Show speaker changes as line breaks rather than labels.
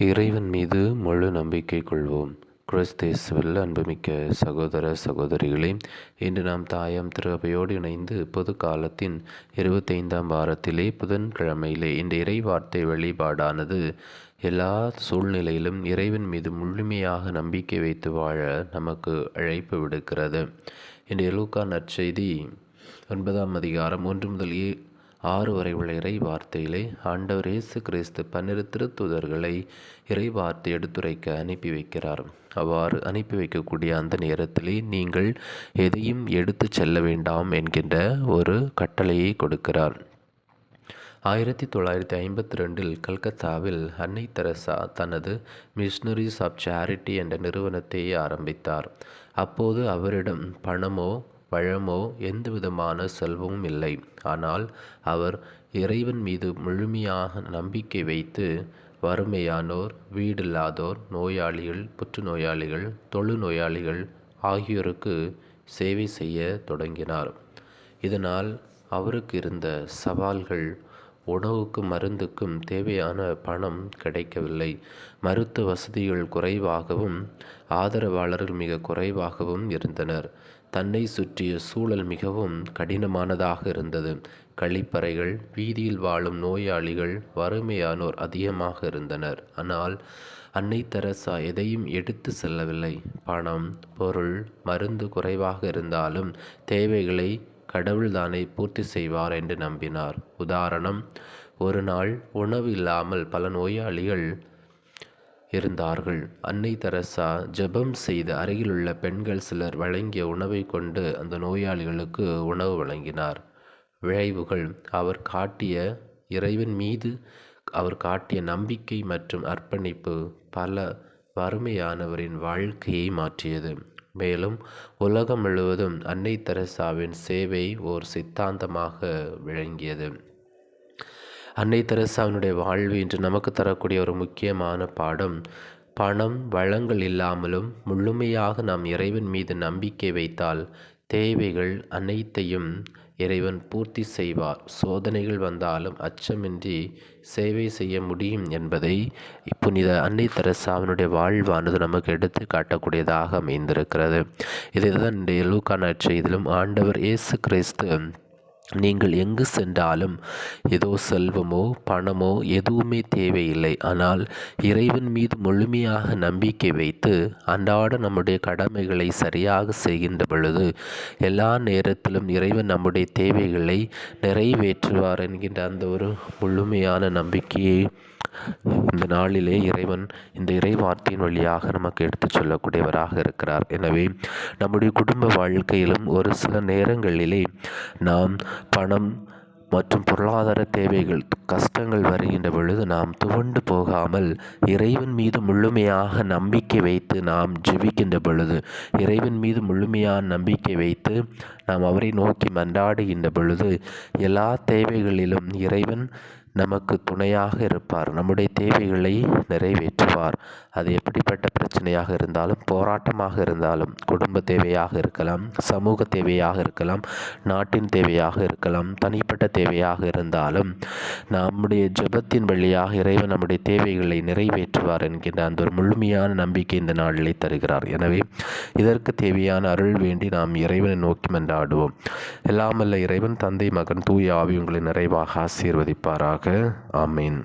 இறைவன் மீது முழு நம்பிக்கை கொள்வோம். கிறிஸ்தேசுவில் அன்புமிக்க சகோதர சகோதரிகளே இன்று நாம் தாயாம் திருவையோடு இணைந்து பொது காலத்தின் இருபத்தைந்தாம் வாரத்திலே புதன்கிழமையிலே இந்த இறை வார்த்தை வழிபாடானது எல்லா சூழ்நிலையிலும் இறைவன் மீது முழுமையாக நம்பிக்கை வைத்து வாழ நமக்கு அழைப்பு விடுக்கிறது. இந்த லூக்கா நற்செய்தி ஒன்பதாம் அதிகாரம் ஒன்று முதல் ஆறு வரை உள்ள இறை வார்த்தையிலே ஆண்டவர் இயேசு கிறிஸ்து பன்னிரு திருத்துதர்களை இறை வார்த்தை எடுத்துரைக்க அனுப்பி வைக்கிறார். அவ்வாறு அனுப்பி வைக்கக்கூடிய அந்த நேரத்திலே நீங்கள் எதையும் எடுத்து செல்ல வேண்டாம் என்கின்ற ஒரு கட்டளையை கொடுக்கிறார். ஆயிரத்தி தொள்ளாயிரத்தி ஐம்பத்தி ரெண்டில் கல்கத்தாவில் அன்னை தெரசா தனது மிஷனரிஸ் ஆஃப் சேரிட்டி என்ற நிறுவனத்தை ஆரம்பித்தார். அப்போது அவரிடம் பணமோ வளமோ எந்தவிதமான செல்வமும் இல்லை. ஆனால் அவர் இறைவன் மீது முழுமையாக நம்பிக்கை வைத்து வறுமையானோர் வீடில்லாதோர் நோயாளிகள் புற்றுநோயாளிகள் தொழுநோயாளிகள் ஆகியோருக்கு சேவை செய்ய தொடங்கினார். இதனால் அவருக்கு இருந்த சவால்கள் உணவுக்கும் மருந்துக்கும் தேவையான பணம் கிடைக்கவில்லை. மருத்துவ வசதிகள் குறைவாகவும் ஆதரவாளர்கள் மிக குறைவாகவும் இருந்தனர். தன்னை சுற்றிய சூழல் மிகவும் கடினமானதாக இருந்தது. கழிப்பறைகள் வீதியில் வாழும் நோயாளிகள் வறுமையானோர் அதிகமாக இருந்தனர். ஆனால் அன்னை தெரசா எதையும் எடுத்து செல்லவில்லை. பணம் பொருள் மருந்து குறைவாக இருந்தாலும் தேவைகளை கடவுள்தானே பூர்த்தி செய்வார் என்று நம்பினார். உதாரணம் ஒரு நாள் உணவு இல்லாமல் பல நோயாளிகள் இருந்தார்கள். அன்னை தெரசா ஜெபம் செய்து அருகிலுள்ள பெண்கள் சிலர் வழங்கிய உணவை கொண்டு அந்த நோயாளிகளுக்கு உணவு வழங்கினார். விளைவுகள் அவர் காட்டிய இறைவன் மீது அவர் காட்டிய நம்பிக்கை மற்றும் அர்ப்பணிப்பு பல வறுமையானவரின் வாழ்க்கையை மாற்றியது. மேலும் உலகம் முழுவதும் அன்னை தெரசாவின் சேவை ஓர் சித்தாந்தமாக விளங்கியது. அன்னை தெரசாவினுடைய வாழ்வு இன்று நமக்கு தரக்கூடிய ஒரு முக்கியமான பாடம். பணம் வளங்கள் இல்லாமலும் முழுமையாக நாம் இறைவன் மீது நம்பிக்கை வைத்தால் தேவைகள் அனைத்தையும் இறைவன் பூர்த்தி செய்வார். சோதனைகள் வந்தாலும் அச்சமின்றி சேவை செய்ய முடியும் என்பதை புனித அன்னை தெரசாவினுடைய வாழ்வானது நமக்கு எடுத்து காட்டக்கூடியதாக அமைந்திருக்கிறது. இதுதான் இந்த லூக்கா நற்செய்திலும் ஆண்டவர் இயேசு கிறிஸ்து நீங்கள் எங்கு சென்றாலும் ஏதோ செல்வமோ பணமோ எதுவுமே தேவையில்லை. ஆனால் இறைவன் மீது முழுமையாக நம்பிக்கை வைத்து அன்றாட நம்முடைய கடமைகளை சரியாக செய்கின்ற பொழுது எல்லா நேரத்திலும் இறைவன் நம்முடைய தேவைகளை நிறைவேற்றுவார் என்கின்ற அந்த ஒரு முழுமையான நம்பிக்கையை இந்த நாளிலே இறைவன் இந்த இறை வார்த்தையின் வழியாக நமக்கு எடுத்துச் சொல்லக்கூடியவராக இருக்கிறார். எனவே நம்முடைய குடும்ப வாழ்க்கையிலும் ஒரு சில நேரங்களிலே நாம் பணம் மற்றும் பொருளாதார தேவைகள் கஷ்டங்கள் வருகின்ற பொழுது நாம் துவண்டு போகாமல் இறைவன் மீது முழுமையாக நம்பிக்கை வைத்து நாம் ஜெபிக்கின்ற பொழுது இறைவன் மீது முழுமையான நம்பிக்கை வைத்து நாம் அவரை நோக்கி மன்றாடுகின்ற பொழுது எல்லா தேவைகளிலும் இறைவன் நமக்கு துணையாக இருப்பார். நம்முடைய தேவைகளை நிறைவேற்றுவார். அது எப்படிப்பட்ட பிரச்சனையாக இருந்தாலும் போராட்டமாக இருந்தாலும் குடும்ப தேவையாக இருக்கலாம் சமூக தேவையாக இருக்கலாம் நாட்டின் தேவையாக இருக்கலாம் தனிப்பட்ட தேவையாக இருந்தாலும் நம்முடைய ஜெபத்தின் வழியாக இறைவன் நம்முடைய தேவைகளை நிறைவேற்றுவார் என்கின்ற அந்த ஒரு முழுமையான நம்பிக்கை இந்த நாளிலே தருகிறார். எனவே இதற்கு தேவையான அருள் வேண்டி நாம் இறைவனை நோக்கி மன்றாடுவோம். எல்லாமல்ல இறைவன் தந்தை மகன் தூய ஆவி உங்களை நிறைவாக ஆசீர்வதிப்பாராக. ஆமீன்